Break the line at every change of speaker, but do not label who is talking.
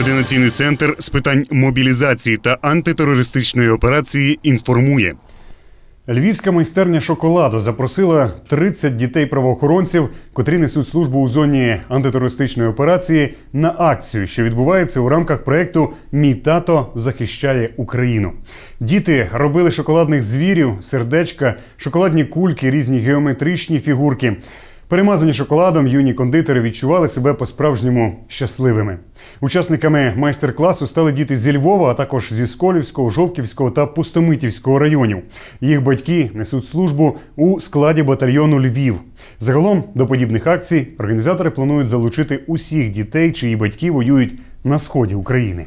Координаційний центр з питань мобілізації та антитерористичної операції інформує. Львівська майстерня шоколаду запросила 30 дітей правоохоронців, котрі несуть службу у зоні антитерористичної операції, на акцію, що відбувається у рамках проекту Мій тато захищає Україну. Діти робили шоколадних звірів, сердечка, шоколадні кульки, різні геометричні фігурки. Перемазані шоколадом юні кондитери відчували себе по-справжньому щасливими. Учасниками майстер-класу стали діти зі Львова, а також зі Сколівського, Жовківського та Пустомитівського районів. Їх батьки несуть службу у складі батальйону Львів. Загалом до подібних акцій організатори планують залучити усіх дітей, чиї батьки воюють на сході України.